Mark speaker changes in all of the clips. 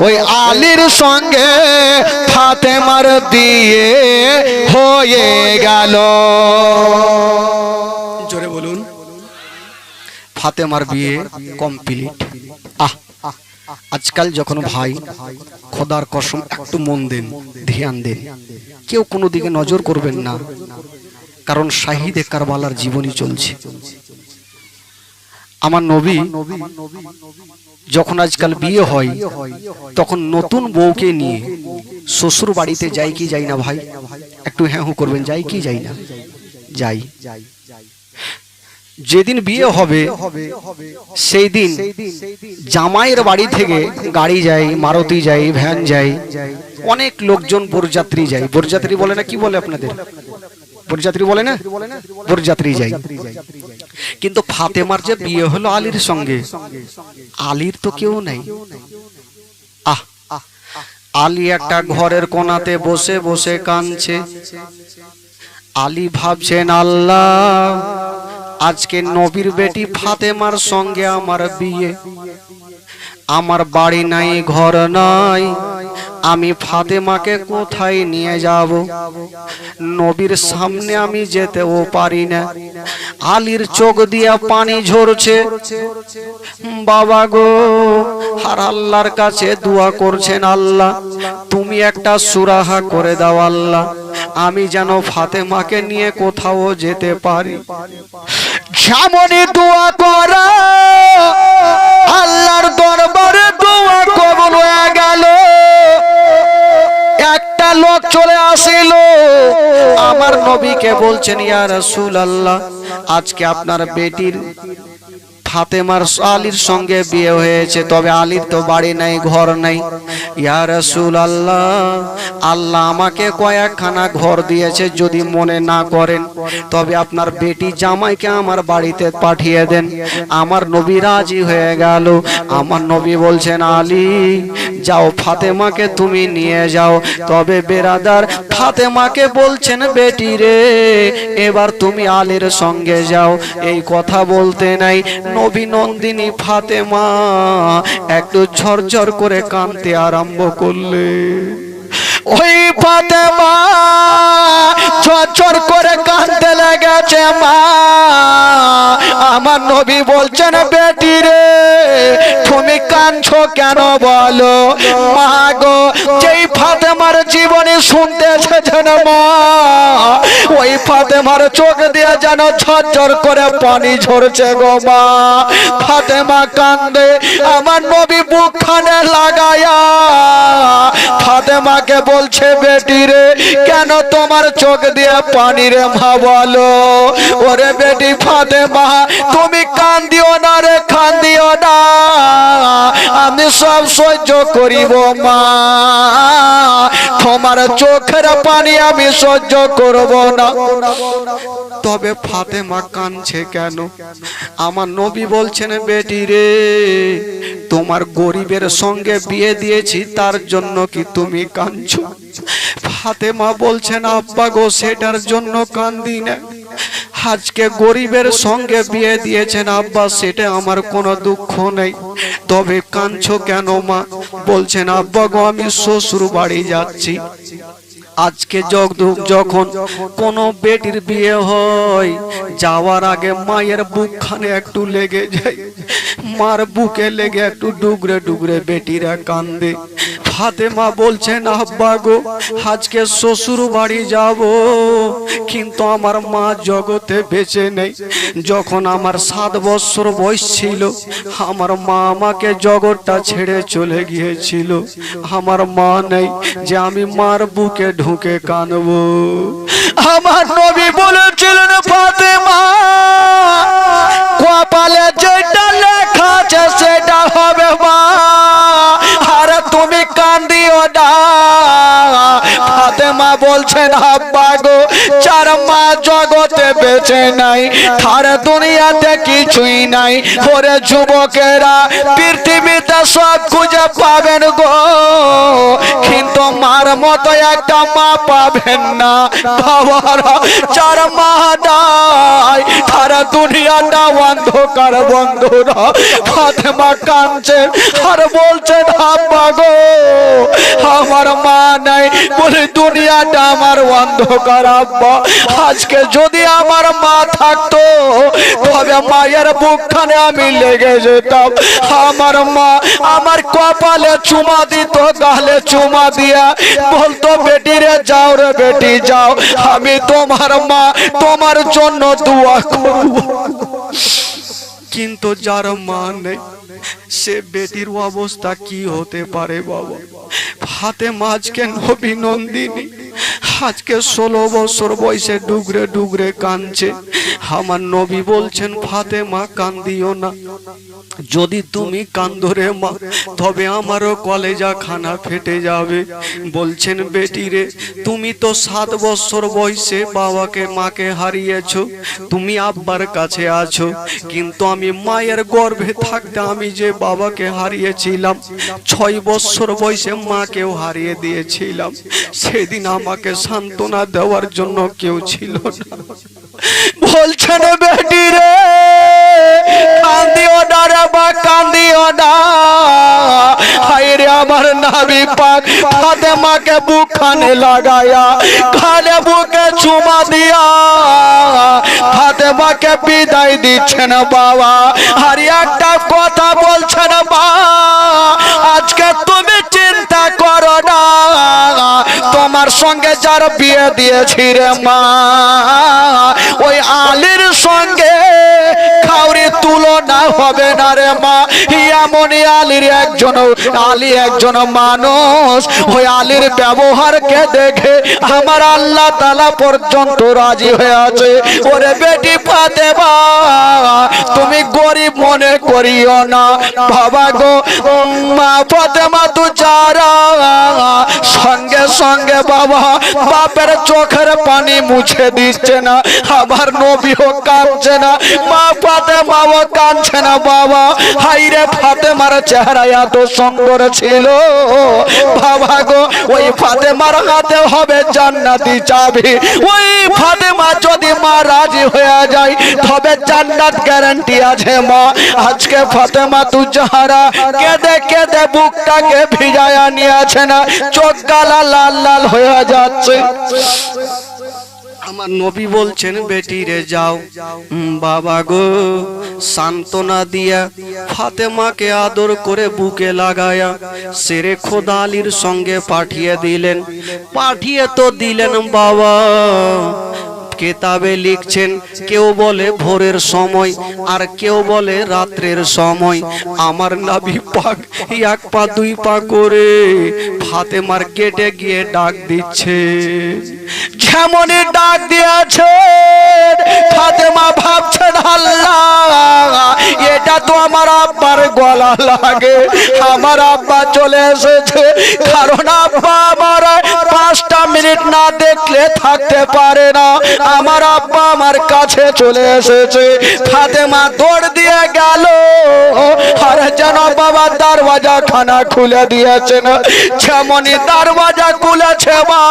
Speaker 1: ওই আলীর সঙ্গে ফাতেমার দিয়ে হয়ে গেল।
Speaker 2: জোরে বলুন।
Speaker 1: ফাতেমার বিয়ে কমপ্লিট। আহ আজকাল যখন ভাই খোদার কসম একটু মন দেন ধ্যান দেন কেউ কোনো দিকে নজর করবেন না কারণ শাহিদে কারবালার জীবনী চলছে। আমার নবী যখন আজকাল বিয়ে হয় তখন নতুন বউকে নিয়ে শ্বশুর বাড়িতে যাই কি যাই না ভাই? একটু হ্যাঁ হু করবেন যাই কি যাই না? যাই যেদিন বিয়ে হবে সেই দিন জামাইয়ের বাড়ি থেকে গাড়ি যায় মারুতি যায় ভ্যান যায়। অনেক লোকজন বরযাত্রী যায়। বরযাত্রী বলে না কি বলে আপনাদের? বরযাত্রী বলে না? বরযাত্রী যায় কিন্তু ফাতেমার যে বিয়ে হলো আলীর সঙ্গে, আলীর তো কেউ নাই। আহ, আলী একটা ঘরের কোনাতে বসে বসে কাঁদছে। আলী ভাবছেন, আল্লাহ, আজকে নবীর বেটি ফাতেমার সঙ্গে আমার বিয়ে। আমার বাড়ি নাই, ঘর নাই আমি ফাতেমাকে কোথায় নিয়ে যাব? নবীর সামনে আমি যেতেও পারি না। আলীর চোখ দিয়া পানি ঝরছে। বাবা গো, আর আল্লাহর কাছে দোয়া করছেন আল্লাহ, তুমি একটা সুরাহা করে দাও আল্লাহ, আমি যেন ফাতেমাকে নিয়ে কোথাও যেতে পারি। যেমনই দোয়া করা, আল্লাহর দরবারে লোক চলে আসিল। আমার নবীকে বলছেন ইয়া আল্লাহ আজকে আপনার বেটির ফাতেমার আলীর সঙ্গে বিয়ে হয়েছে, তবে আলীর তো বাড়ি নাই, ঘর নাই। ইয়া রাসূল আল্লাহ আল্লাহ আমাকে কয়েকখানা ঘর দিয়েছে যদি মনে না করেন। তবে আপনার বেটি জামাইকে আমার বাড়িতে পাঠিয়ে দেন। আমার নবী রাজি হয়ে গেল। আমার নবী বলছেন, আলী, যাও ফাতেমাকে তুমি নিয়ে যাও। তবে বেরাদার ফাতেমাকে বলছেন, বেটি রে, এবার তুমি আলীর সঙ্গে যাও। এই কথা বলতে নাই নবী নন্দিনী ফাতেমা একটু ঝরঝর করে কাঁদতে আরম্ভ করলে। ওই ফাতেমা ঝরঝর করে কাঁদতে লেগেছে মা। আমার নবী বলছেন, বেটি রে, তুমি কাঁদছো কেন বলো? মা গো, যেই ফাতেমার জীবনে শুনতে এসেছেন মা। ওই ফাতেমার চোখ দিয়ে যেন ঝরঝর করে পানি ঝরছে গো মা। ফাতেমা কান্দে, আমার নবী বুকখানে লাগায়া। ফাতেমাকে বলছে, বেটি রে, কেন তোমার চোখ দিয়ে পানি রে মা বলো? ওরে বেটি ফাতেমা, তুমি কান্দিও না রে, কান্দিও না। আমি সব সহ্য করিব, মা। তোমার চোখের পানি আমি সহ্য করব না। তবে ফাতেমা কানছে কেন? আমার নবী বলছেন, বেটি রে, তোমার গরিবের সঙ্গে বিয়ে দিয়েছি, তার জন্য কি তুমি কাঁদছো? ফাতেমা বলছেন, আব্বা গো, সেটার জন্য কান্দি না। আজকে গরিবের সঙ্গে বিয়ে দিয়েছেন আব্বা, সেটা আমার কোনো দুঃখ নেই। তবে কাঁদছো কেন মা? বলছেন, আব্বা গো, আমি শ্বশুর বাড়ি যাচ্ছি। আজকে যখ- যখন কোন বেটির বিয়ে হয়, যাওয়ার আগে মায়ের বুকখানে একটু লেগে যায়। মার বুকে লেগে একটু ডুগরে ডুগরে বেটিরা কান্দে। ফাতেমা বলছেন, আব্বা গো, আজকে শ্বশুর বাড়ি যাব। কিন্তু আমার মা জগতে বেঁচে নেই। যখন আমার সাত বছর বয়স ছিল, আমার মা আমাকে জগৎটা ছেড়ে চলে গিয়েছিল। আমার মা নেই যে আমি মার বুকে ঢুকে কানবো আমার নবী বলেছিলেন, ফাতেমা, কপালে যেটা লেখা আছে সেটা হবে ফাতেমা বলছেন চার মা জগতে বেঁচে নাই দুনিয়াতে কিছুই নাই। যুবকেরা, পৃথিবীতে সব খুঁজে পাবেন গো। কিন্তু মার মতো একটা মা পাবেন না। বাবারা যার মা নাই দুনিয়াটা অন্ধকার বন্ধুরা। ফাতেমা কাঁদছে আর বলছে আব্বা গো আমার মা নাই বলে দুনিয়াটা আমার অন্ধকার, আব্বা। আজকে যদি আমার মা থাকতো, তবে মায়ের বুকখানে আমি লেগে যেতাম। আমার মা আমার কপালে চুমা দিত, গালে চুমা দিয়া বলতো, বেটি রে, যাও রে, বেটি, যাও। আমি তোমার মা, তোমার জন্য দোয়া করব। কিন্তু যার মা নেই, সে বেটির অবস্থা কি হতে পারে, বাবা? হাতে মাঝকে নবী নন্দিনী। আজকে ষোলো বছর বয়সে ডুগরে ডুগরে কাঁদছে। আমার নবী বলছেন ফাতে মা কান্দিও না। যদি তুমি কান্দরে মা, তবে আমারও কলেজা খানা ফেটে যাবে। বলছেন, বেটি রে, তুমি তো সাত বছর বয়সে বাবাকে, মাকে হারিয়েছো। তুমি আব্বার কাছে আছো। কিন্তু আমি মায়ের গর্ভে থাকতে আমি যে বাবাকে হারিয়েছিলাম, ছয় বছর বয়সে মাকেও হারিয়ে দিয়েছিলাম। সেদিন আমাকে সান্ত্বনা দেওয়ার জন্য কেউ ছিল না। বলছেন বেটি রে কান্দিও না রে বা কান্দিও না হায় রে আমার নাবি পাক ফাতেমাকে বুকখানে লাগায়া খালে বুকে চুমা দিয়া ফাতেমাকে বিদায় দিচ্ছেন বাবা আর একটা কথা বলছেন বা আজকে তুমি সঙ্গে যার বিয়ে দিয়েছি রে মা, ওই আলীর সঙ্গে খাউরি তুলনা হবে না রে মা। এমনই আলীর একজন, আলী একজন মানুষ। ওই আলীর ব্যবহারকে দেখে আমার আল্লাহ তালা পর্যন্ত রাজি হয়ে আছে ওরে বেটি পাতে তুমি গরিব মনে করিও না। বাবা গো, মা ফাতেমা তু যারা, সঙ্গে সঙ্গে বাবা বাপের চোখের পানি মুছে দিচ্ছে না। আবার নবীও কাঁদছে না, মা ফাতেমাও কাঁদছে না। বাবা হাইরে ফাতেমার চেহারা এত সুন্দর ছিল। বাবা গো, ওই ফাতেমার হাতে হবে জান্নাতি চাবি। ওই ফাতেমা যদি মা রাজি হয়ে যায়, তবে জান্নাত গ্যারান্টি আছে মা। আজকে ফাতেমা তু যাহারা কেঁদে কেঁদে বুকটাকে ভিজায়া নিয়েছে না, চোখ গালা লাল লাল হয়ে যাচ্ছে। আমার নবী বলছেন বেটি রে যাও বাবা গো, সান্ত্বনা দিয়া ফাতেমাকে আদর করে বুকে লাগায়া সেরে খোদালির সঙ্গে পাঠিয়ে দিলেন। পাঠিয়ে তো দিলেন বাবা। কেতাবে লিখছেন, কেউ বলে ভোরের সময় আর কেউ বলে রাত্রের সময়। আমার নাভি পাক, এক পা, দুই পা করে ফাতেমার গেটে গিয়ে ডাক দিচ্ছে। যেমনই ডাক দিয়েছে ফাতেমা ভাবছেন, আল্লাহ, এটা তো আমার আব্বার গলা লাগে। আমার আব্বা চলে এসেছে, কারণ আব্বা আমার পাঁচটা মিনিট না দেখলে থাকতে পারে না। আমার আব্বা আমার কাছে চলে এসেছে। ফাতেমা দৌড় দিয়ে গেল। আর যেন বাবা দরওয়াজা খানা খুলে দিয়েছেন। যেমনই দরওয়াজা খুলেছে মা,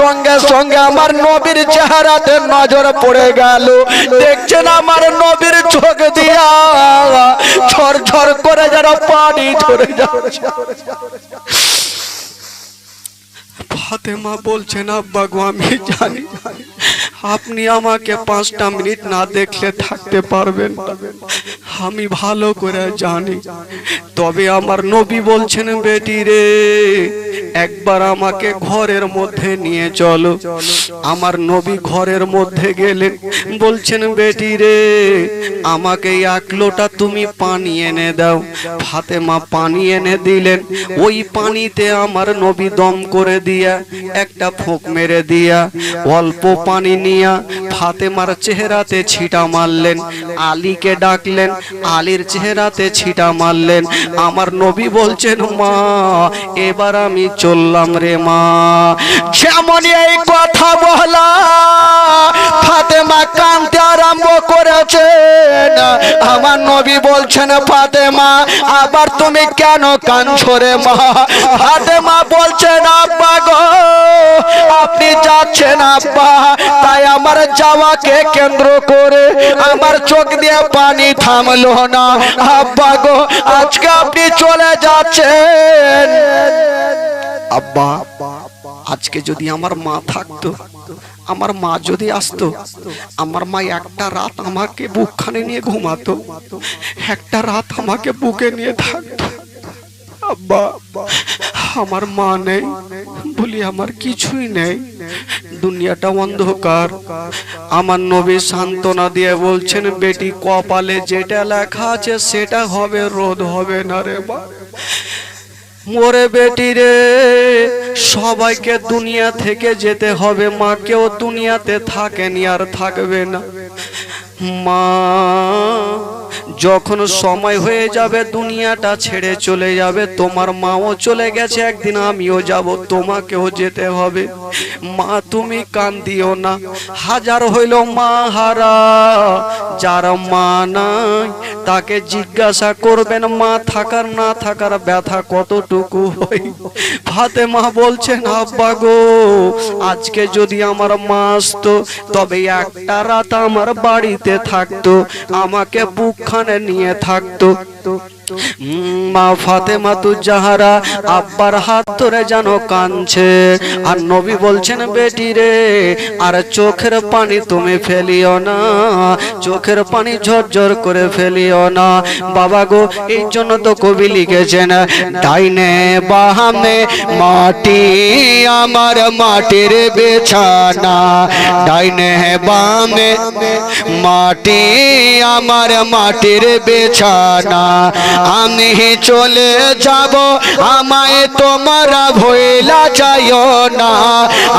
Speaker 1: সঙ্গে সঙ্গে আমার নবীর চেহারাতে নজর পড়ে গেল। দেখছেন আমার নবীর চোখ দিয়া ঝর ঝর করে যেন পানি ঝরে যাচ্ছে। ফাতেমা বলছেন আব্বা গো আমি জানি আপনি আমাকে পাঁচটা মিনিট না দেখলে থাকতে পারবেন। আমি ভালো করে জানি। তবে আমার নবী বলছেন, বেটি রে, একবার আমাকে ঘরের মধ্যে নিয়ে চলো। আমার নবী ঘরের মধ্যে গেলেন, বলছেন, বেটি রে, আমাকে এক লোটা তুমি পানি এনে দাও। ফাতেমা পানি এনে দিলেন। ওই পানিতে আমার নবী দম করে দিয়া একটা ফোঁক মেরে দিয়া অল্প পানি নিয়া ফাতেমার চেহারাতে ছিটা মারলেন, আলীকে ডাকলেন, আলীর চেহারাতে ছিটা মারলেন। আমার নবী বলছেন, মা, এবার আমি চললাম রে মা। যেমন এই কথা বলা নবী বলছেন ফাতেমা। আবার তুমি কেন কাঁদছো রে মা? ফাতেমা বলছেন আব্বা গো। আপনি যাচ্ছেন, আব্বা। তাই আমার যাওয়াকে কেন্দ্র করে আমার চোখ দিয়ে পানি থামলো না। আব্বা গো, আজকে আপনি চলে যাচ্ছেন। আব্বা। আজকে যদি আমার মা থাকতো আমার মা যদি আসতো, আমার মা একটা রাত আমাকে বুকখানে নিয়ে ঘুমাতো, একটা রাত আমাকে বুকে নিয়ে থাকতো। আব্বা, আমার মা নেই বলি আমার কিছুই নেই। দুনিয়াটা অন্ধকার। আমার নবী সান্ত্বনা দিয়ে বলছেন, বেটি, কপালে যেটা লেখা আছে সেটা হবে, রোদ হবে না রে বা মোরে বেটি রে সবাইকে দুনিয়া থেকে যেতে হবে। মা কেউ দুনিয়াতে থাকেনি আর থাকবে না। মা যখন সময় হয়ে যাবে, দুনিয়াটা ছেড়ে চলে যাবে, তোমার মাও চলে গেছে, একদিন আমিও যাব, তোমাকেও যেতে হবে। মা, তুমি কান্দিও না, হাজার হইল মা হারা যার মা নাই, তাকে জিজ্ঞাসা করবেন, মা, থাকার না থাকার ব্যথা কতটুকু হয়? ফাতেমা বলছেন, আব্বা গো, আজকে যদি আমার মা আসতো, তবে একটা রাত আমার বাড়িতে থাকতো, আমাকে বুকখানে নিয়ে থাকতো। মা ফাতেমা তু যাহারা আব্বার হাত ধরে যেন কানছে আর নবী বলছেন, বেটি রে, আর চোখের পানি তুমি ফেলিও না, চোখের পানি ঝরঝর করে ফেলিও না। বাবা গো, এই জন্য তো কবি লিখেছেন, ডাইনে বাহামে মাটি, আমার মাটির বেছানা। ডাইনে বামে মাটি, আমার মাটির বেছানা। আমি চলে যাব, আমায় তোমরা ভইলা যাইও না।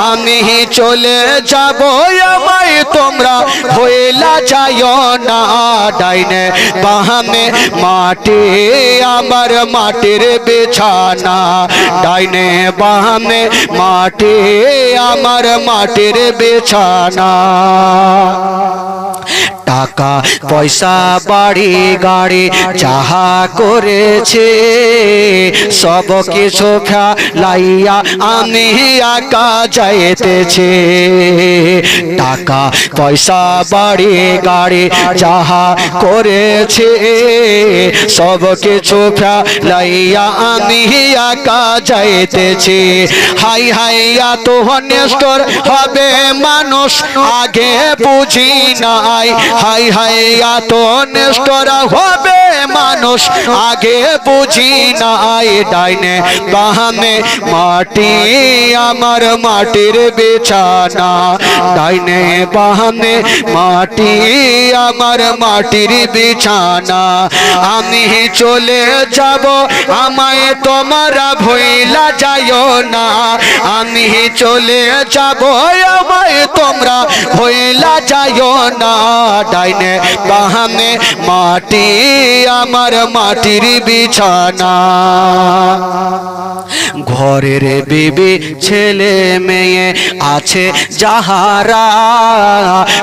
Speaker 1: আমি চলে যাব, আমায় তোমরা ভইলা যাইও না। ডাইনে বাহামে মাটি, আমার মাটির বিছানা। ডাইনে বাহামে মাটি, আমার মাটির বিছানা। টাকা, পয়সা, বাড়ি, গাড়ি যাহা করেছে, সব কিছু ফেলাইয়া আমি একা যাইতেছে। টাকা, পয়সা, বাড়ি, গাড়ি যাহা করেছে, সব কিছু ফেলাইয়া আমি একা যাইতেছি। হাই হাইয়া তো নেস্টর হবে মানুষ, আগে বুঝি নাই। হাই হাইয়া তো নেস্টর হবে মানুষ। আগে বুঝি নাই ডাইনে বাহামে মাটি, আমার মাটির বিছানা। ডাইনে বাহামে মাটি, আমার মাটির বিছানা। আমি চলে যাব, আমায় তোমরা ভইলা যাইও না। আমি চলে যাব, আমায় তোমরা ভইলা যাইও না। ডাইনে বাহামে মাটি আমার মাটির বিছানা ঘরের বিবি, ছেলে মেয়ে আছে যাহারা।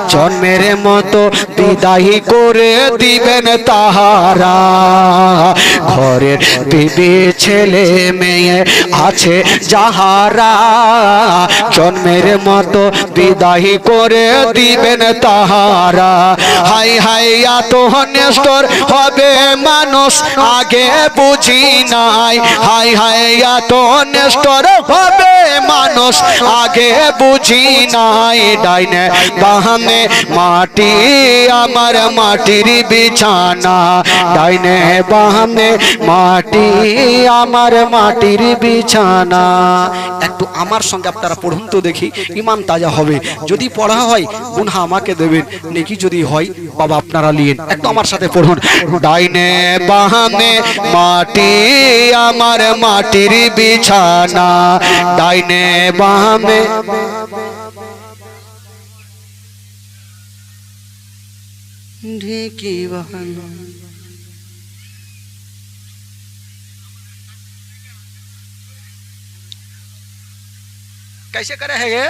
Speaker 1: জন্মের মতো বিদায়ী করে দিবেন তাহারা। ঘরের বিবি, ছেলে মেয়ে আছে যাহারা। জন্মের মতো বিদায়ী করে দিবেন তাহারা। হাই হাই এত নেস্টর হবে মানুষ, আগে বুঝি নাই। হাই হাই এত নেস্টর হবে মানুষ আগে বুঝি নাই, ডাইনে মাটি, আমার মাটির বিছানা। ডাইনে বাহামে মাটি, আমার মাটির বিছানা। একটু আমার সঙ্গে আপনারা পড়ুন তো দেখি, ইমান তাজা হবে। যদি পড়া হয়, গুনহা আমাকে দেবেন, নেকি যদি হয়, বাবা আপনারা লিয়েন। একটু আমার সাথে পড়ুন। ডাইনে বাহামে মাটি, আমার মাটির बिछाना दाइने बाम ढेकी बहाना कैसे करे है ये?